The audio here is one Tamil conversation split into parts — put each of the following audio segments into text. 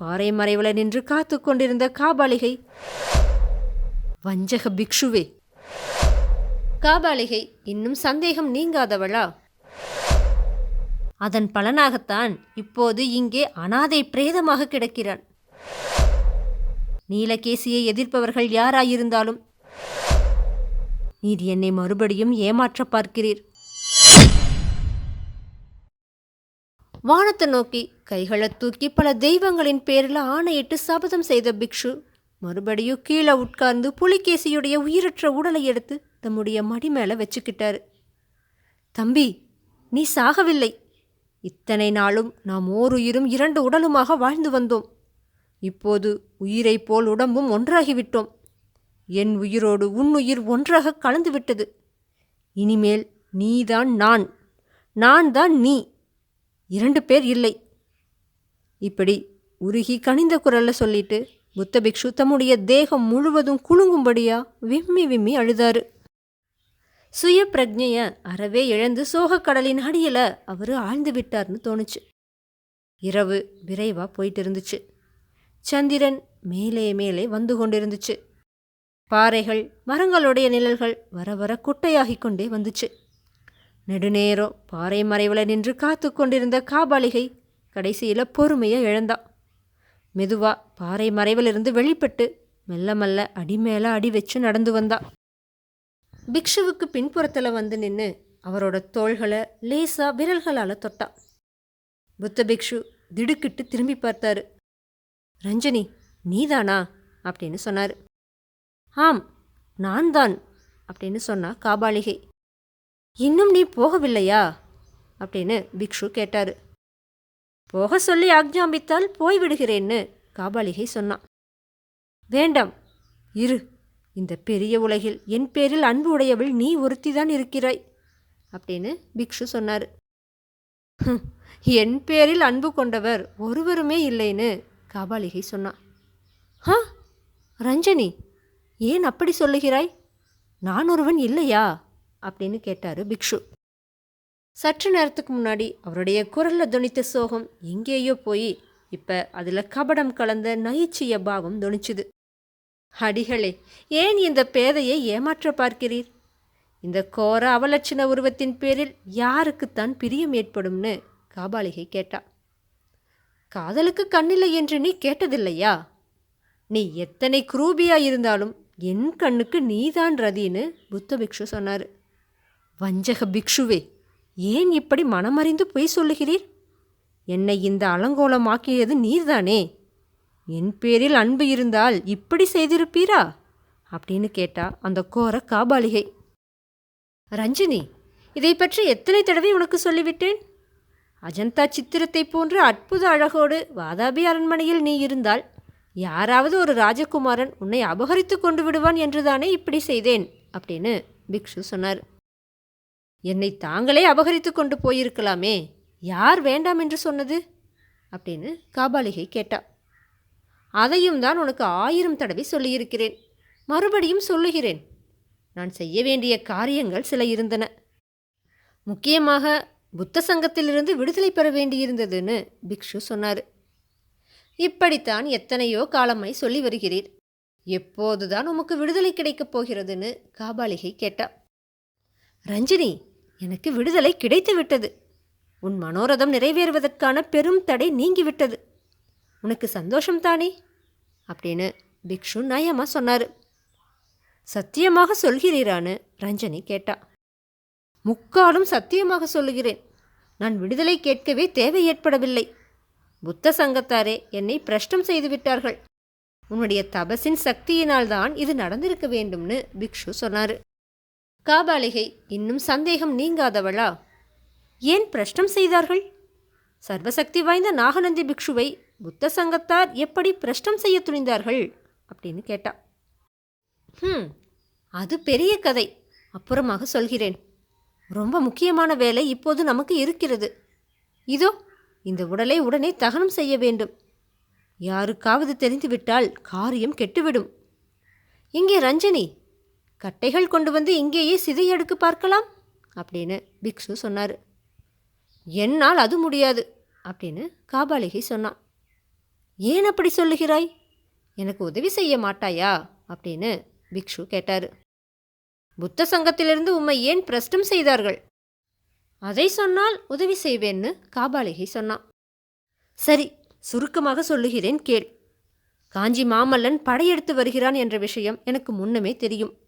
பாறை மறைவில் நின்று காத்து கொண்டிருந்த காபாலிகை வஞ்சக பிக்ஷுவே காபாலிகை இன்னும் சந்தேகம் நீங்காதவளா? அதன் பலனாகத்தான் இப்போது இங்கே அனாதை பிரேதமாக கிடக்கிறான். நீலகேசியை எதிர்ப்பவர்கள் யாராயிருந்தாலும் நீர் என்னை மறுபடியும் ஏமாற்ற பார்க்கிறீர். வானத்தை நோக்கி கைகளை தூக்கி பல தெய்வங்களின் பேரில் ஆணையிட்டு சபதம் செய்த பிக்ஷு மறுபடியும் கீழே உட்கார்ந்து புலிகேசியுடைய உயிரற்ற உடலை எடுத்து தம்முடைய மடி மேலே வச்சுக்கிட்டாரு. தம்பி நீ சாகவில்லை. இத்தனை நாளும் நாம் ஓருயிரும் இரண்டு உடலுமாக வாழ்ந்து வந்தோம். இப்போது உயிரைப் போல் உடம்பும் ஒன்றாகிவிட்டோம். என் உயிரோடு உன் உயிர் ஒன்றாக கலந்து விட்டது இனிமேல் நீதான் நான். நான் தான் நீ. இரண்டு பேர் இல்லை. இப்படி உருகி கனிந்த குரல்ல சொல்லிட்டு புத்த பிக்ஷு தம்முடைய தேகம் முழுவதும் குலுங்கும்படியா விம்மி விம்மி அழுதாரு. சுய பிரஜைய அறவே இழந்து சோகக்கடலின் அடியில் அவர் ஆழ்ந்து விட்டார்னு தோணுச்சு. இரவு விரைவாக போயிட்டு இருந்துச்சு சந்திரன் மேலே மேலே வந்து கொண்டிருந்துச்சு. பாறைகள் மரங்களுடைய நிழல்கள் வர வர குட்டையாகிக் கொண்டே வந்துச்சு. நெடுநேரம் பாறை மறைவில் நின்று காத்து கொண்டிருந்த காபாலிகை கடைசியில் பொறுமையை இழந்தா மெதுவா பாறை மறைவிலிருந்து வெளிப்பட்டு மெல்ல மெல்ல அடிமேல அடி வச்சு நடந்து வந்தா. பிக்ஷுவுக்கு பின்புறத்தில் வந்து நின்று அவரோட தோள்களை லேசா விரல்களால் தொட்டா. புத்த பிக்ஷு திடுக்கிட்டு திரும்பி பார்த்தாரு. ரஞ்சனி நீதானா? அப்படின்னு சொன்னார். ஆம் நான் தான் அப்படின்னு சொன்னா காபாலிகை. இன்னும் நீ போகவில்லையா? அப்படின்னு பிக்ஷு கேட்டார். போக சொல்லி ஆக்ஞாபித்தால் போய்விடுகிறேன்னு காபாலிகை சொன்னான். வேண்டாம் இரு இந்த பெரிய உலகில் என் பேரில் அன்பு உடையவள் நீ ஒருத்திதான் இருக்கிறாய் அப்படின்னு பிக்ஷு சொன்னார். என் பேரில் அன்பு கொண்டவர் ஒருவருமே இல்லைன்னு காபாலிகை சொன்னான். ஆ ரஞ்சனி ஏன் அப்படி சொல்லுகிறாய்? நான் ஒருவன் இல்லையா? அப்படின்னு கேட்டாரு பிக்ஷு. சற்று நேரத்துக்கு முன்னாடி அவருடைய குரலில் துணித்த சோகம் எங்கேயோ போய் இப்போ அதில் கபடம் கலந்த நகைச்சுய பாவம் துணிச்சுது. அடிகளே ஏன் இந்த பேதையை ஏமாற்ற பார்க்கிறீர்? இந்த கோர அவலட்சண உருவத்தின் பேரில் யாருக்குத்தான் பிரியம் ஏற்படும்னு காபாலிகை கேட்டா. காதலுக்கு கண்ணில்லை என்று நீ கேட்டதில்லையா? நீ எத்தனை குரூபியா இருந்தாலும் என் கண்ணுக்கு நீதான் ரதின்னு புத்த பிக்ஷு சொன்னார். வஞ்சக பிக்ஷுவே ஏன் இப்படி மனமறிந்து பொய் சொல்லுகிறீர்? என்னை இந்த அலங்கோலமாக்கியது நீர்தானே? என் பேரில் அன்பு இருந்தால் இப்படி செய்திருப்பீரா? அப்படின்னு கேட்டா அந்த கோர காபாலிகை. ரஞ்சினி இதை பற்றி எத்தனை தடவை உனக்கு சொல்லிவிட்டேன்? அஜந்தா சித்திரத்தை போன்ற அற்புத அழகோடு வாதாபி அரண்மனையில் நீ இருந்தால் யாராவது ஒரு ராஜகுமாரன் உன்னை அபகரித்து கொண்டு விடுவான் என்றுதானே இப்படி செய்தேன் அப்படின்னு பிக்ஷு சொன்னார். என்னை தாங்களே அபகரித்து கொண்டு போயிருக்கலாமே. யார் வேண்டாம் என்று சொன்னது? அப்படின்னு காபாலிகை கேட்டா. அதையும் தான் உனக்கு ஆயிரம் தடவை சொல்லியிருக்கிறேன். மறுபடியும் சொல்லுகிறேன். நான் செய்ய வேண்டிய காரியங்கள் சில இருந்தன. முக்கியமாக புத்த சங்கத்திலிருந்து விடுதலை பெற வேண்டியிருந்ததுன்னு பிக்ஷு சொன்னார். இப்படித்தான் எத்தனையோ காலமாய் சொல்லி வருகிறீர். எப்போதுதான் உமக்கு விடுதலை கிடைக்கப் போகிறதுன்னு காபாலிகை கேட்டா. ரஞ்சினி எனக்கு விடுதலை கிடைத்து விட்டது உன் மனோரதம் நிறைவேறுவதற்கான பெரும் தடை நீங்கிவிட்டது. உனக்கு சந்தோஷம்தானே அப்படின்னு பிக்ஷு நயமா சொன்னார். சத்தியமாக சொல்கிறீரான்னு ரஞ்சனி கேட்டா. முக்காலும் சத்தியமாக சொல்லுகிறேன். நான் விடுதலை கேட்கவே தேவை ஏற்படவில்லை. புத்த சங்கத்தாரே என்னை பிரஷ்டம் செய்து விட்டார்கள். உன்னுடைய தபசின் சக்தியினால்தான் இது நடந்திருக்க வேண்டும்னு பிக்ஷு சொன்னார். காபாலிகை இன்னும் சந்தேகம் நீங்காதவளா? ஏன் பிரஷ்டம் செய்தார்கள்? சர்வசக்தி வாய்ந்த நாகநந்தி பிக்ஷுவை புத்த சங்கத்தார் எப்படி பிரஷ்டம் செய்ய துணிந்தார்கள்? அப்படின்னு கேட்டா. ஹம் அது பெரிய கதை. அப்புறமாக சொல்கிறேன். ரொம்ப முக்கியமான வேலை இப்போது நமக்கு இருக்கிறது. இதோ இந்த உடலை உடனே தகனம் செய்ய வேண்டும். யாருக்காவது தெரிந்துவிட்டால் காரியம் கெட்டுவிடும். இங்கே ரஞ்சனி கட்டைகள் கொண்டு வந்து இங்கேயே சிதையடுக்கு பார்க்கலாம் அப்படின்னு பிக்ஷு சொன்னார். என்னால் அது முடியாது அப்படின்னு காபாலிகை சொன்னான். ஏன் அப்படி சொல்லுகிறாய்? எனக்கு உதவி செய்ய மாட்டாயா? அப்படின்னு பிக்ஷு கேட்டார். புத்த சங்கத்திலிருந்து உம்மை ஏன் பிரஷ்டம் செய்தார்கள்? அதை சொன்னால் உதவி செய்வேன்னு காபாலிகை சொன்னான். சரி சுருக்கமாக சொல்லுகிறேன் கேள். காஞ்சி மாமல்லன் படையெடுத்து வருகிறான் என்ற விஷயம் எனக்கு முன்னமே தெரியும்.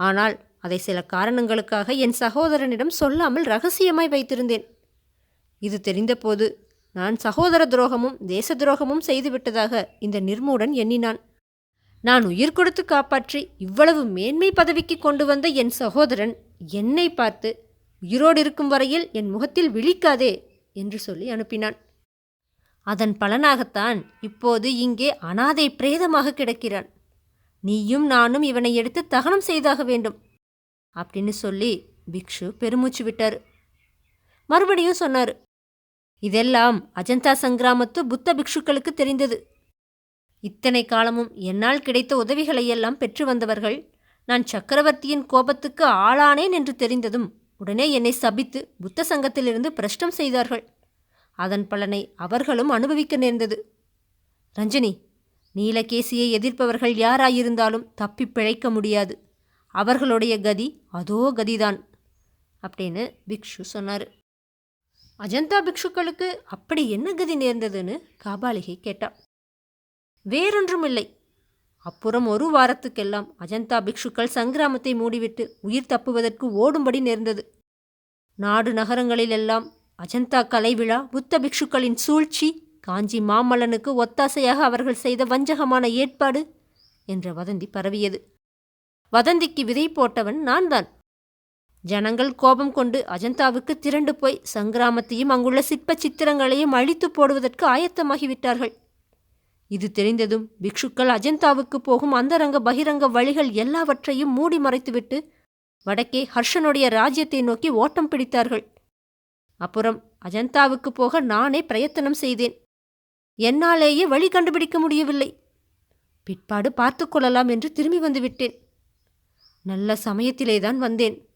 ஆனால் அதை சில காரணங்களுக்காக என் சகோதரனிடம் சொல்லாமல் ரகசியமாய் வைத்திருந்தேன். இது தெரிந்தபோது நான் சகோதர துரோகமும் தேச துரோகமும் செய்துவிட்டதாக இந்த நிர்மூடன் எண்ணினான். நான் உயிர் கொடுத்து காப்பாற்றி இவ்வளவு மேன்மை பதவிக்கு கொண்டு வந்த என் சகோதரன் என்னை பார்த்து உயிரோடு இருக்கும் வரையில் என் முகத்தில் விழிக்காதே என்று சொல்லி அனுப்பினான். அதன் பலனாகத்தான் இப்போது இங்கே அனாதை பிரேதமாக கிடக்கிறான். நீயும் நானும் இவனை எடுத்து தகனம் செய்தாக வேண்டும். அப்படின்னு சொல்லி பிக்ஷு பெருமூச்சு விட்டார். மறுபடியும் சொன்னார் இதெல்லாம் அஜந்தா சங்கிராமத்து புத்த பிக்ஷுக்களுக்கு தெரிந்தது. இத்தனை காலமும் என்னால் கிடைத்த உதவிகளையெல்லாம் பெற்று வந்தவர்கள் நான் சக்கரவர்த்தியின் கோபத்துக்கு ஆளானேன் என்று தெரிந்ததும் உடனே என்னை சபித்து புத்த சங்கத்திலிருந்து பிரஷ்டம் செய்தார்கள். அதன் பலனை அவர்களும் அனுபவிக்க நேர்ந்தது. ரஞ்சினி நீலகேசியை எதிர்ப்பவர்கள் யாராயிருந்தாலும் தப்பி பிழைக்க முடியாது. அவர்களுடைய கதி அதோ கதிதான் அப்படின்னு பிக்ஷு சொன்னார். அஜந்தா பிக்ஷுக்களுக்கு அப்படி என்ன கதி நேர்ந்ததுன்னு காபாலிகை கேட்டா வேறொன்றும் இல்லை அப்புறம் ஒரு வாரத்துக்கெல்லாம் அஜந்தா பிக்ஷுக்கள் சங்கிராமத்தை மூடிவிட்டு உயிர் தப்புவதற்கு ஓடும்படி நேர்ந்தது. நாடு நகரங்களிலெல்லாம் அஜந்தா கலை விழா புத்த பிக்ஷுக்களின் சூழ்ச்சி காஞ்சி மாமல்லனுக்கு ஒத்தாசையாக அவர்கள் செய்த வஞ்சகமான ஏற்பாடு என்ற வதந்தி பரவியது. வதந்திக்கு விதை போட்டவன் நான் தான் ஜனங்கள் கோபம் கொண்டு அஜந்தாவுக்கு திரண்டு போய் சங்கிராமத்தையும் அங்குள்ள சிற்ப சித்திரங்களையும் அழித்து போடுவதற்கு ஆயத்தமாகிவிட்டார்கள். இது தெரிந்ததும் பிக்ஷுக்கள் அஜந்தாவுக்கு போகும் அந்தரங்க பகிரங்க வழிகள் எல்லாவற்றையும் மூடி மறைத்துவிட்டு வடக்கே ஹர்ஷனுடைய ராஜ்யத்தை நோக்கி ஓட்டம் பிடித்தார்கள். அப்புறம் அஜந்தாவுக்கு போக நானே பிரயத்தனம் செய்தேன். என்னாலேயே வழி கண்டுபிடிக்க முடியவில்லை. பிற்பாடு பார்த்து கொள்ளலாம் என்று திரும்பி வந்துவிட்டேன். நல்ல சமயத்திலே தான் வந்தேன்.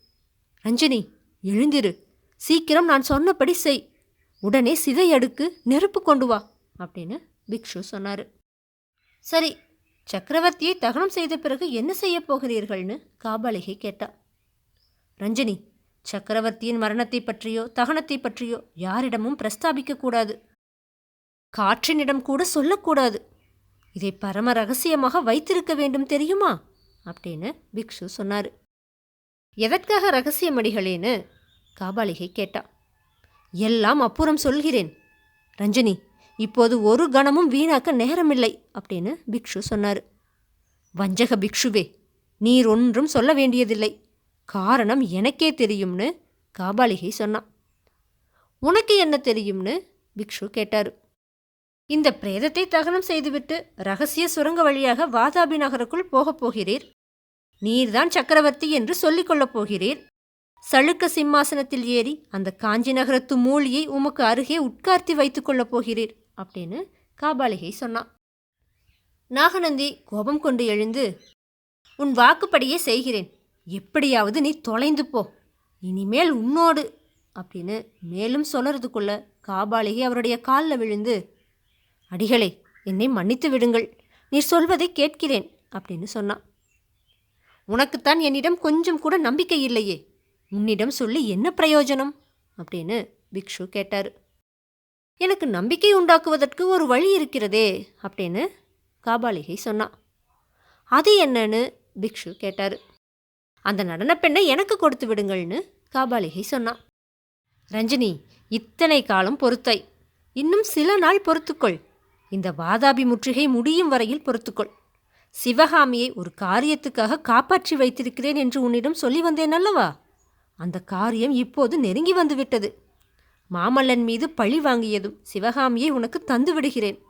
ரஞ்சினி எழுந்திரு. சீக்கிரம் நான் சொன்னபடி செய். உடனே சிதை அடுக்கு நெருப்பு கொண்டு வா அப்படின்னு பிக்ஷு சொன்னார். சரி சக்கரவர்த்தியை தகனம் செய்த பிறகு என்ன செய்யப் போகிறீர்கள்னு காபாலிகை கேட்டா. ரஞ்சினி சக்கரவர்த்தியின் மரணத்தை பற்றியோ தகனத்தை பற்றியோ யாரிடமும் பிரஸ்தாபிக்க கூடாது. காற்றினிடம் கூட சொல்லக்கூடாது. இதை பரம ரகசியமாக வைத்திருக்க வேண்டும் தெரியுமா? அப்படின்னு பிக்ஷு சொன்னார். எதற்காக ரகசியமடிகளேன்னு காபாலிகை கேட்டா. எல்லாம் அப்புறம் சொல்கிறேன். ரஞ்சனி இப்போது ஒரு கணமும் வீணாக்க நேரமில்லை அப்படின்னு பிக்ஷு சொன்னார். வஞ்சக பிக்ஷுவே நீர் ஒன்றும் சொல்ல வேண்டியதில்லை. காரணம் எனக்கே தெரியும்னு காபாலிகை சொன்னான் உனக்கு என்ன தெரியும்னு பிக்ஷு கேட்டார். இந்த பிரேதத்தை தகனம் செய்துவிட்டு ரகசிய சுரங்க வழியாக வாதாபி நகருக்குள் போகப் போகிறீர். நீர்தான் சக்கரவர்த்தி என்று சொல்லிக் கொள்ளப் போகிறீர். சளுக்க சிம்மாசனத்தில் ஏறி அந்த காஞ்சி நகரத்து மூலியை உமக்கு அருகே உட்கார்த்தி வைத்துக் கொள்ளப் போகிறீர் அப்படின்னு காபாலிகை சொன்னான். நாகநந்தி கோபம் கொண்டு எழுந்து உன் வாக்குப்படியே செய்கிறேன். எப்படியாவது நீ தொலைந்து போ. இனிமேல் உன்னோடு அப்படின்னு மேலும் சொல்றதுக்குள்ள காபாலிகை அவருடைய காலில் விழுந்து அடிகளே என்னை மன்னித்து விடுங்கள். நீர் சொல்வதை கேட்கிறேன் அப்படின்னு சொன்னான். உனக்குத்தான் என்னிடம் கொஞ்சம் கூட நம்பிக்கை இல்லையே. உன்னிடம் சொல்லி என்ன பிரயோஜனம்? அப்படின்னு பிக்ஷு கேட்டார். எனக்கு நம்பிக்கை உண்டாக்குவதற்கு ஒரு வழி இருக்கிறதே அப்படின்னு காபாலிகை சொன்னான். அது என்னன்னு பிக்ஷு கேட்டார். அந்த நடனப் பெண்ணை எனக்கு கொடுத்து விடுங்கள்னு காபாலிகை சொன்னான். ரஞ்சினி இத்தனை காலம் பொறுத்தாய். இன்னும் சில நாள் பொறுத்துக்கொள். இந்த வாதாபி முற்றுகை முடியும் வரையில் பொறுத்துக்கொள். சிவகாமியை ஒரு காரியத்துக்காக காப்பாற்றி வைத்திருக்கிறேன் என்று உன்னிடம் சொல்லி வந்தேன் அல்லவா? அந்த காரியம் இப்போது நெருங்கி வந்துவிட்டது. மாமல்லன் மீது பழி வாங்கியதும் சிவகாமியை உனக்கு தந்து விடுகிறேன்.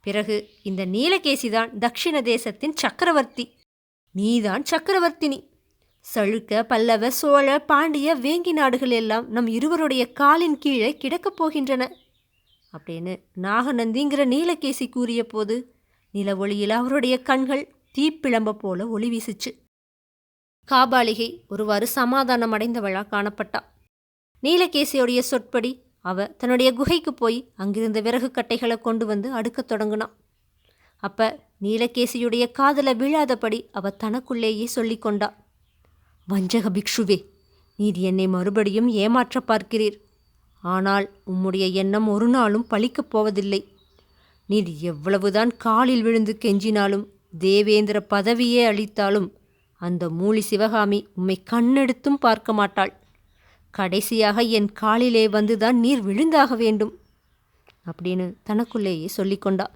பிறகு இந்த நீலகேசிதான் தக்ஷிண தேசத்தின் சக்கரவர்த்தி. நீதான் சக்கரவர்த்தினி. சழுக்க பல்லவ சோழ பாண்டிய வேங்கி நாடுகள் எல்லாம் நம் இருவருடைய காலின் கீழே கிடக்கப் போகின்றன. அப்படின்னு நாகநந்திங்கிற நீலகேசி கூறிய போது நில ஒளியில் அவருடைய கண்கள் தீப்பிழம்ப போல ஒளி வீசுச்சு. காபாலிகை ஒருவாறு சமாதானம் அடைந்தவளா காணப்பட்டா. நீலகேசியுடைய சொற்படி அவ தன்னுடைய குகைக்கு போய் அங்கிருந்த விறகு கட்டைகளை கொண்டு வந்து அடுக்கத் தொடங்கினான் அப்ப நீலகேசியுடைய காதல விழாதபடி அவ தனக்குள்ளேயே சொல்லி கொண்டா வஞ்சக பிக்ஷுவே நீர் என்னை மறுபடியும் ஏமாற்ற பார்க்கிறீர். ஆனால் உம்முடைய எண்ணம் ஒரு நாளும் பழிக்கப் போவதில்லை. நீர் எவ்வளவுதான் காலில் விழுந்து கெஞ்சினாலும் தேவேந்திர பதவியே அளித்தாலும் அந்த மூலி சிவகாமி உம்மை கண்ணெடுத்தும் பார்க்க மாட்டாள். கடைசியாக என் காலிலே வந்துதான் நீர் விழுந்தாக வேண்டும் அப்படின்னு தனக்குள்ளேயே சொல்லிக்கொண்டாள்